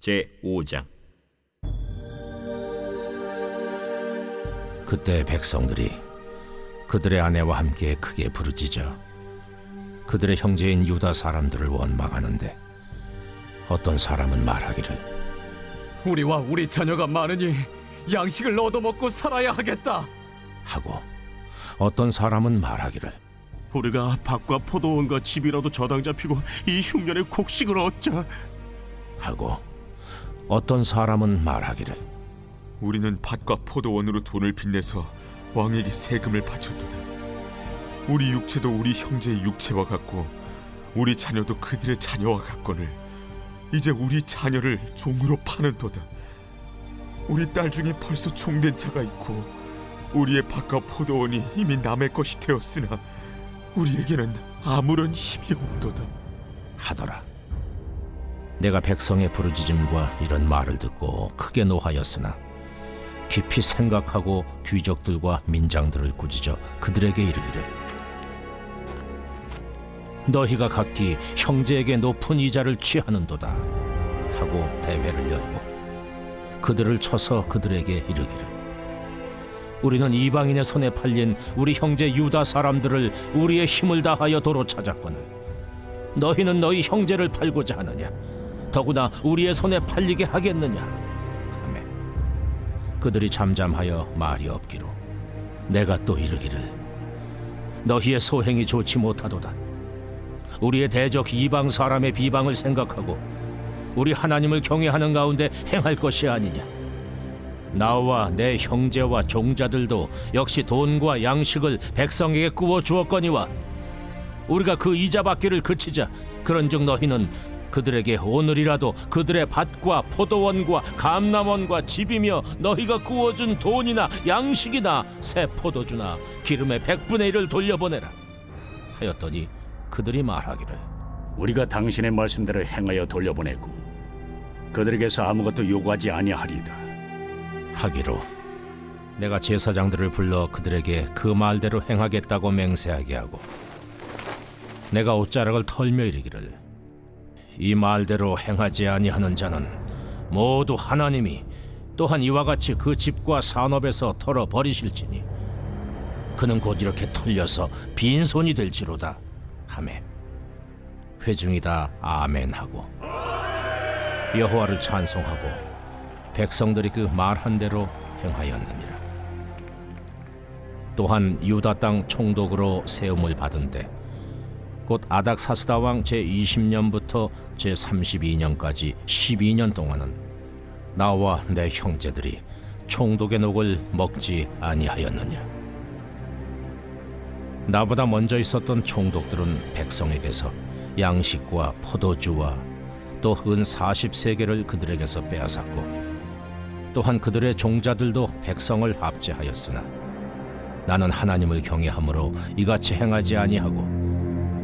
제 5장 그때 백성들이 그들의 아내와 함께 크게 부르짖어 그들의 형제인 유다 사람들을 원망하는데 어떤 사람은 말하기를 우리와 우리 자녀가 많으니 양식을 얻어먹고 살아야 하겠다. 하고 어떤 사람은 말하기를 우리가 밭과 포도원과 집이라도 저당 잡히고 이 흉년에 곡식을 얻자. 하고 어떤 사람은 말하기를 우리는 밭과 포도원으로 돈을 빚내서 왕에게 세금을 바쳤도다. 우리 육체도 우리 형제의 육체와 같고 우리 자녀도 그들의 자녀와 같거늘 이제 우리 자녀를 종으로 파는도다. 우리 딸 중에 벌써 종된 자가 있고 우리의 밭과 포도원이 이미 남의 것이 되었으나 우리에게는 아무런 힘이 없도다. 하더라 내가 백성의 부르짖음과 이런 말을 듣고 크게 노하였으나 깊이 생각하고 귀족들과 민장들을 꾸짖어 그들에게 이르기를. 너희가 각기 형제에게 높은 이자를 취하는도다 하고 대회를 열고 그들을 쳐서 그들에게 이르기를. 우리는 이방인의 손에 팔린 우리 형제 유다 사람들을 우리의 힘을 다하여 도로 찾았거늘 너희는 너희 형제를 팔고자 하느냐 더구나 우리의 손에 팔리게 하겠느냐? 하매 그들이 잠잠하여 말이 없기로 내가 또 이르기를 너희의 소행이 좋지 못하도다. 우리의 대적 이방 사람의 비방을 생각하고 우리 하나님을 경외하는 가운데 행할 것이 아니냐? 나와 내 형제와 종자들도 역시 돈과 양식을 백성에게 구워 주었거니와 우리가 그 이자 받기를 그치자 그런즉 너희는 그들에게 오늘이라도 그들의 밭과 포도원과 감남원과 집이며 너희가 구워준 돈이나 양식이나 새 포도주나 기름의 백분의 일을 돌려보내라 하였더니 그들이 말하기를 우리가 당신의 말씀대로 행하여 돌려보내고 그들에게서 아무것도 요구하지 아니하리이다. 하기로 내가 제사장들을 불러 그들에게 그 말대로 행하겠다고 맹세하게 하고 내가 옷자락을 털며 이르기를 이 말대로 행하지 아니하는 자는 모두 하나님이 또한 이와 같이 그 집과 산업에서 털어 버리실지니 그는 곧 이렇게 털려서 빈손이 될지로다. 하매. 회중이 다. 아멘하고. 여호와를 찬송하고 백성들이 그 말한 대로 행하였느니라. 또한 유다 땅 총독으로 세움을 받은데 곧 아닥사스다 왕 제 20년부터 제 32년까지 12년 동안은 나와 내 형제들이 총독의 녹을 먹지 아니하였느니라. 나보다 먼저 있었던 총독들은 백성에게서 양식과 포도주와 또 은 40세계를 그들에게서 빼앗았고 또한 그들의 종자들도 백성을 압제하였으나 나는 하나님을 경외함으로 이같이 행하지 아니하고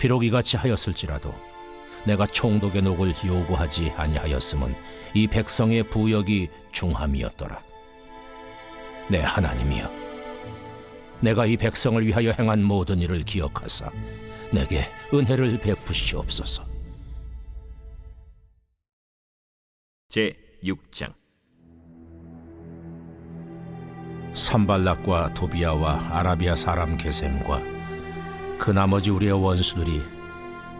비록 이같이 하였을지라도 내가 총독의 녹을 요구하지 아니하였음은 이 백성의 부역이 중함이었더라. 내 하나님이여 내가 이 백성을 위하여 행한 모든 일을 기억하사 내게 은혜를 베푸시옵소서. 제 6장. 산발락과 도비아와 아라비아 사람 게셈과 그 나머지 우리의 원수들이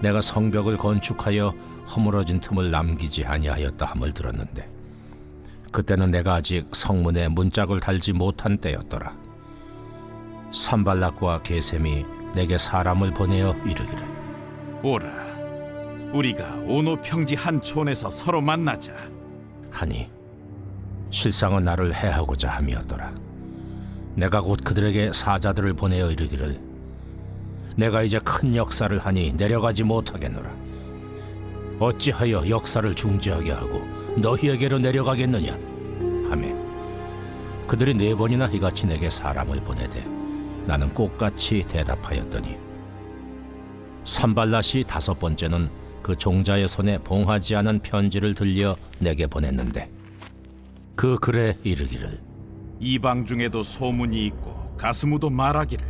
내가 성벽을 건축하여 허물어진 틈을 남기지 아니하였다 함을 들었는데 그때는 내가 아직 성문에 문짝을 달지 못한 때였더라. 산발락과 게셈이 내게 사람을 보내어 이르기를. 오라 우리가 오노 평지 한 촌에서 서로 만나자. 하니 실상은 나를 해하고자 함이었더라. 내가 곧 그들에게 사자들을 보내어 이르기를 내가 이제 큰 역사를 하니 내려가지 못하겠노라. 어찌하여 역사를 중지하게 하고 너희에게로 내려가겠느냐 하매 그들이 네 번이나 이같이 내게 사람을 보내되 나는 꽃같이 대답하였더니 산발랏이 다섯 번째는 그 종자의 손에 봉하지 않은 편지를 들려 내게 보냈는데 그 글에 이르기를 이방 중에도 소문이 있고 가스무도 말하기를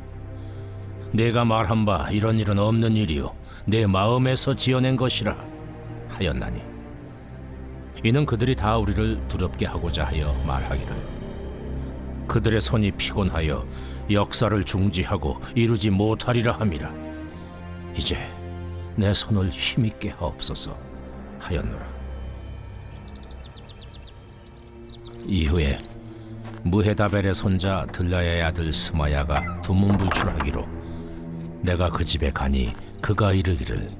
내가 말한 바 이런 일은 없는 일이요. 내 마음에서 지어낸 것이라 하였나니. 이는 그들이 다 우리를 두렵게 하고자 하여 말하기를. 그들의 손이 피곤하여 역사를 중지하고 이루지 못하리라 함이라. 이제 내 손을 힘있게 하옵소서 하였노라. 이후에 무헤다벨의 손자 들라야의 아들 스마야가 두문불출하기로 내가 그 집에 가니 그가 이르기를.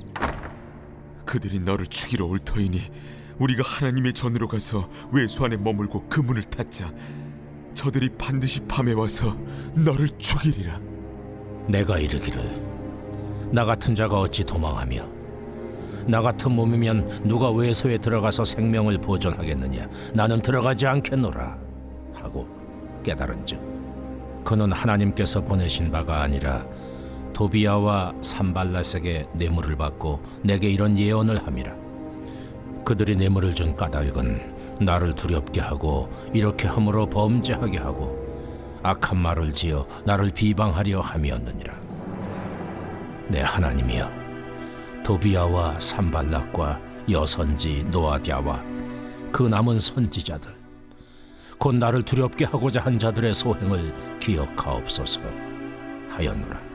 그들이 너를 죽이러 올 터이니 우리가 하나님의 전으로 가서 외수 안에 머물고 그 문을 닫자. 저들이 반드시 밤에 와서 너를 죽이리라. 내가 이르기를. 나 같은 자가 어찌 도망하며 나 같은 몸이면 누가 외소에 들어가서 생명을 보존하겠느냐? 나는 들어가지 않겠노라 하고 깨달은즉 그는 하나님께서 보내신 바가 아니라 도비야와 산발라색의 뇌물을 받고 내게 이런 예언을 함이라. 그들이 뇌물을 준 까닭은 나를 두렵게 하고 이렇게 함으로 범죄하게 하고 악한 말을 지어 나를 비방하려 함이었느니라. 내 하나님이여 도비야와 산발락과 여선지 노아디아와 그 남은 선지자들 곧 나를 두렵게 하고자 한 자들의 소행을 기억하옵소서 하였노라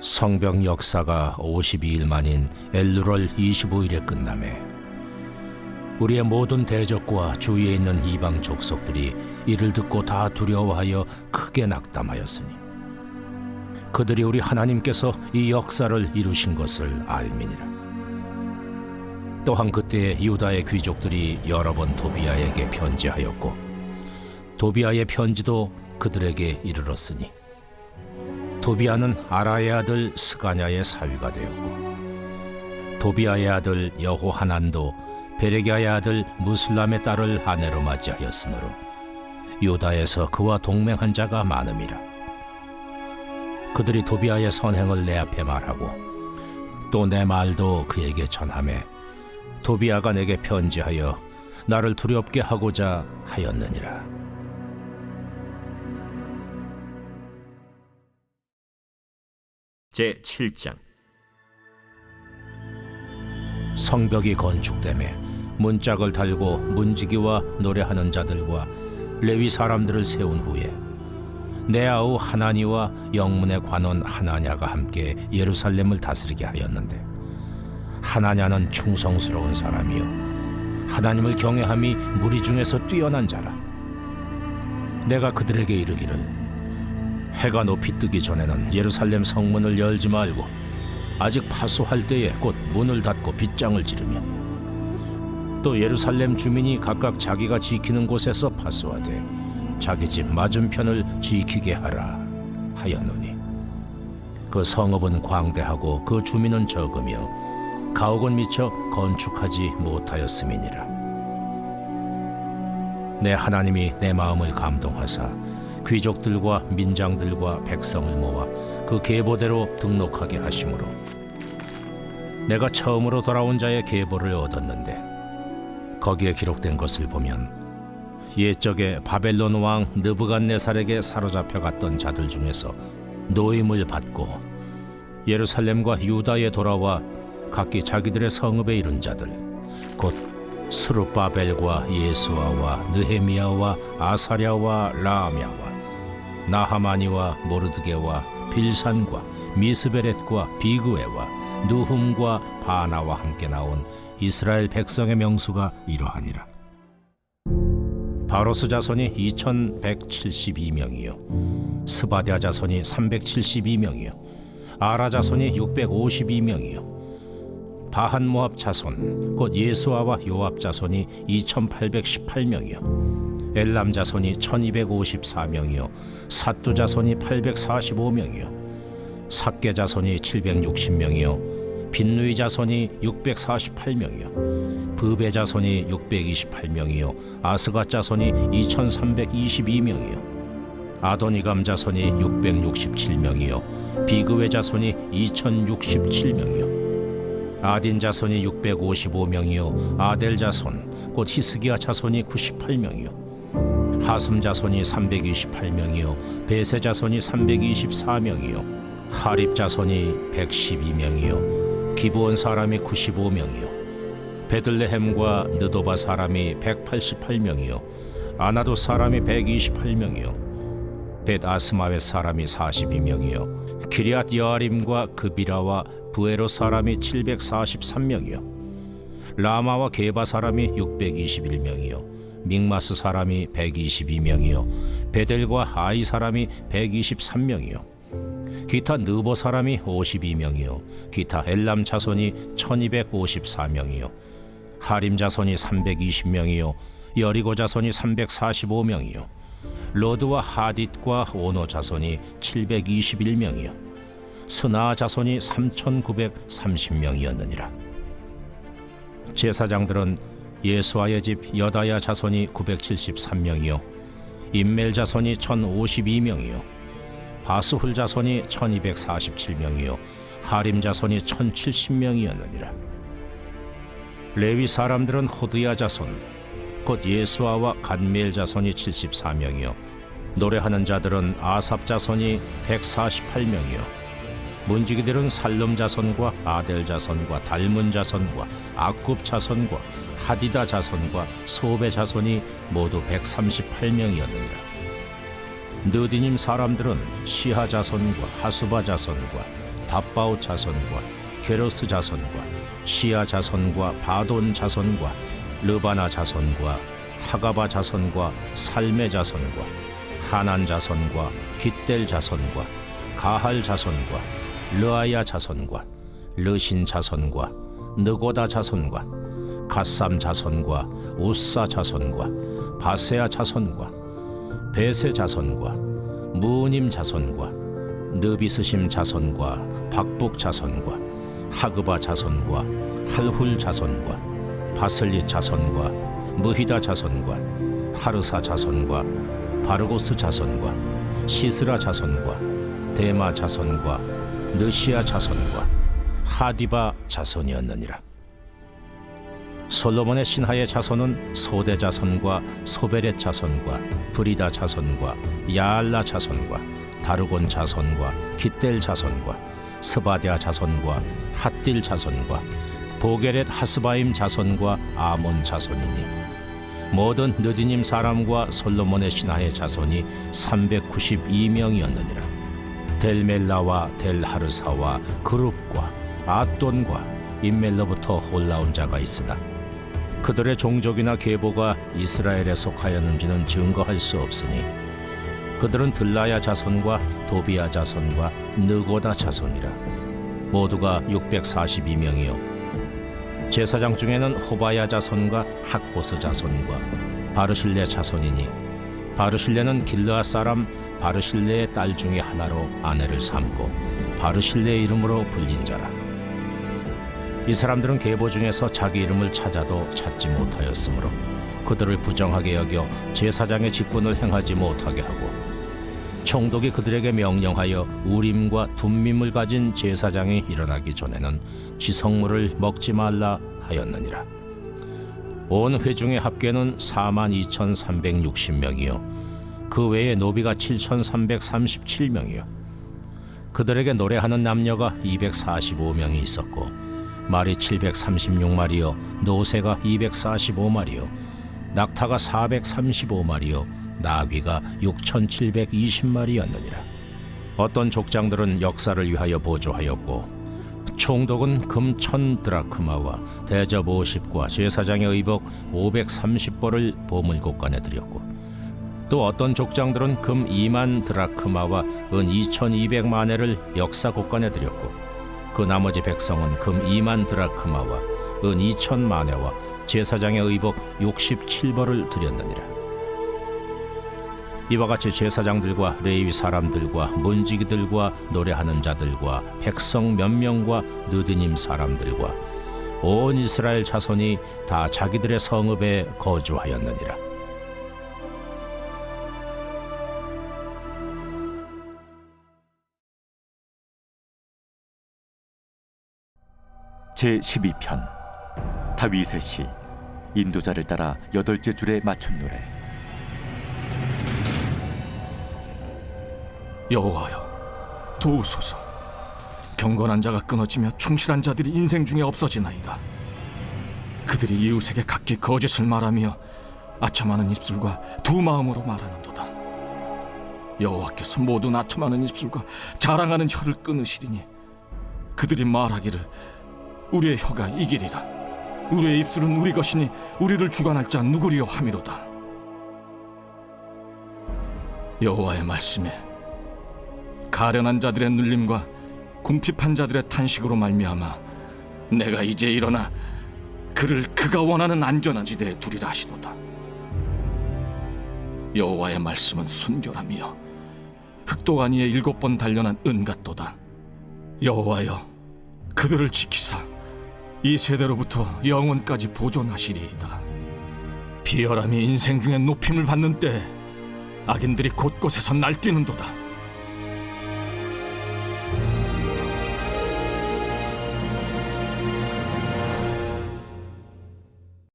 성벽 역사가 52일 만인 엘루럴 25일에 끝남에 우리의 모든 대적과 주위에 있는 이방 족속들이 이를 듣고 다 두려워하여 크게 낙담하였으니 그들이 우리 하나님께서 이 역사를 이루신 것을 알미니라. 또한 그때 유다의 귀족들이 여러 번 도비아에게 편지하였고 도비아의 편지도 그들에게 이르렀으니 도비아는 아라의 아들 스가냐의 사위가 되었고 도비아의 아들 여호하난도 베레기아의 아들 무슬람의 딸을 아내로 맞이하였으므로 유다에서 그와 동맹한 자가 많음이라. 그들이 도비아의 선행을 내 앞에 말하고 또 내 말도 그에게 전하매 도비아가 내게 편지하여 나를 두렵게 하고자 하였느니라 제 7장. 성벽이 건축됨에 문짝을 달고 문지기와 노래하는 자들과 레위 사람들을 세운 후에 내 아우 하나니와 영문의 관원 하나냐가 함께 예루살렘을 다스리게 하였는데 하나냐는 충성스러운 사람이요 하나님을 경외함이 무리 중에서 뛰어난 자라. 내가 그들에게 이르기를 해가 높이 뜨기 전에는 예루살렘 성문을 열지 말고 아직 파수할 때에 곧 문을 닫고 빗장을 지르며 또 예루살렘 주민이 각각 자기가 지키는 곳에서 파수하되 자기 집 맞은편을 지키게 하라 하였노니. 그 성읍은 광대하고 그 주민은 적으며 가옥은 미처 건축하지 못하였음이니라. 내 하나님이 내 마음을 감동하사 귀족들과 민장들과 백성을 모아 그 계보대로 등록하게 하심으로 내가 처음으로 돌아온 자의 계보를 얻었는데 거기에 기록된 것을 보면 옛적에 바벨론 왕 느부갓네살에게 사로잡혀 갔던 자들 중에서 노임을 받고 예루살렘과 유다에 돌아와 각기 자기들의 성읍에 이른 자들 곧 스룹바벨과 예수아와 느헤미야와 아사랴와 라아мя와 나하마니와 모르드게와 빌산과 미스베렛과 비그웨와 누훔과 바나와 함께 나온 이스라엘 백성의 명수가 이러하니라. 바로스 자손이 2172명이요. 스바디아 자손이 372명이요. 아라 자손이 652명이요 바한 모압 자손 곧 예수아와 요압 자손이 2818명이요. 엘람 자손이 1254명이요. 사뚜 자손이 845명이요. 삭게 자손이 760명이요. 빈누이 자손이 648명이요. 부베 자손이 628명이요. 아스가 자손이 2322명이요. 아도니감 자손이 667명이요. 비그웨 자손이 2067명이요 아딘 자손이 655명이요 아델 자손 곧 히스기야 자손이 98명이요 하슴 자손이 328명이요 베세 자손이 324명이요 하립 자손이 112명이요 기브온 사람이 95명이요 베들레헴과 느도바 사람이 188명이요 아나도 사람이 128명이요 벳 아스마웨 사람이 42명이요. 기리앗 여아림과 그비라와 부에로 사람이 743명이요. 라마와 게바 사람이 621명이요. 믹마스 사람이 122명이요. 베델과 아이 사람이 123명이요. 기타 느보 사람이 52명이요. 기타 엘람 자손이 1254명이요. 하림 자손이 320명이요. 여리고 자손이 345명이요 로드와 하딧과 오노 자손이 721명이요. 스나 자손이 3930명이었느니라. 제사장들은 예수아의 집 여다야 자손이 973명이요. 임멜 자손이 1052명이요. 바스훌 자손이 1247명이요. 하림 자손이 1070명이었느니라. 레위 사람들은 호드야 자손 곧 예수아와 간멜 자손이 74명이요. 노래하는 자들은 아삽 자손이 148명이요. 문지기들은 살름 자손과 아델 자손과 달문 자손과 아굽 자손과 하디다 자손과 소베 자손이 모두 138명이었느니라. 느디님 사람들은 시하 자손과 하수바 자손과 답바오 자손과 게로스 자손과 시아 자손과 바돈 자손과 르바나 자손과 하가바 자손과 살메 자손과 하난 자손과 깃델 자손과 가할 자손과 르아야 자손과 르신 자손과 느고다 자손과 갓삼 자손과 우사 자손과 바세아 자손과 베세 자손과 무님 자손과 느비스심 자손과 박북 자손과 하그바 자손과 할훌 자손과 바슬리 자손과 무히다 자손과 하르사 자손과 바르고스 자손과 시스라 자손과 데마 자손과 느시아 자손과 하디바 자손이었느니라. 솔로몬의 신하의 자손은 소대 자손과 소베렛 자손과 브리다 자손과 야알라 자손과 다르곤 자손과 깃델 자손과 스바디아 자손과 핫딜 자손과 보게렛 하스바임 자손과 아몬 자손이니 모든 느디님 사람과 솔로몬의 신하의 자손이 392명이었느니라. 델멜라와 델하르사와 그룹과 아돈과 인멜로부터 올라온 자가 있으나 그들의 종족이나 계보가 이스라엘에 속하였는지는 증거할 수 없으니 그들은 들라야 자손과 도비야 자손과 느고다 자손이라. 모두가 642명이요 제사장 중에는 호바야 자손과 학보스 자손과 바르실레 자손이니 바르실레는 길르앗 사람 바르실레의 딸 중에 하나로 아내를 삼고 바르실레 이름으로 불린 자라. 이 사람들은 계보 중에서 자기 이름을 찾아도 찾지 못하였으므로 그들을 부정하게 여겨 제사장의 직분을 행하지 못하게 하고 총독이 그들에게 명령하여 우림과 둠밈을 가진 제사장이 일어나기 전에는 지성물을 먹지 말라 하였느니라. 온 회중의 합계는 4만 2,360명이요. 그 외에 노비가 7,337명이요. 그들에게 노래하는 남녀가 245명이 있었고 말이 736마리요. 노새가 245마리요. 낙타가 435마리요 나귀가 6,720마리였느니라. 어떤 족장들은 역사를 위하여 보조하였고 총독은 금 천 드라크마와 대접 50과 제사장의 의복 530벌을 보물곡간에 드렸고 또 어떤 족장들은 금 2만 드라크마와 은 2200만회를 역사곡간에 드렸고 그 나머지 백성은 금 2만 드라크마와 은 2000만회와 제사장의 의복 67벌을 드렸느니라 이와 같이 제사장들과 레위 사람들과 문지기들과 노래하는 자들과 백성 몇 명과 느드님 사람들과 온 이스라엘 자손이 다 자기들의 성읍에 거주하였느니라. 제 12편 다윗의 시 인도자를 따라 여덟째 줄에 맞춘 노래 여호와여 도우소서. 경건한 자가 끊어지며 충실한 자들이 인생 중에 없어지나이다. 그들이 이웃에게 각기 거짓을 말하며 아첨하는 입술과 두 마음으로 말하는도다. 여호와께서 모든 아첨하는 입술과 자랑하는 혀를 끊으시리니 그들이 말하기를 우리의 혀가 이기리라. 우리의 입술은 우리 것이니 우리를 주관할 자 누구리요 함이로다. 여호와의 말씀에 가련한 자들의 눌림과 궁핍한 자들의 탄식으로 말미암아 내가 이제 일어나 그를 그가 원하는 안전한 지대에 두리라 하시도다. 여호와의 말씀은 순결함이요 흑도가 니에 일곱 번 단련한 은 같도다. 여호와여 그들을 지키사 이 세대로부터 영원까지 보존하시리이다. 비열함이 인생 중에 높임을 받는 때 악인들이 곳곳에서 날뛰는도다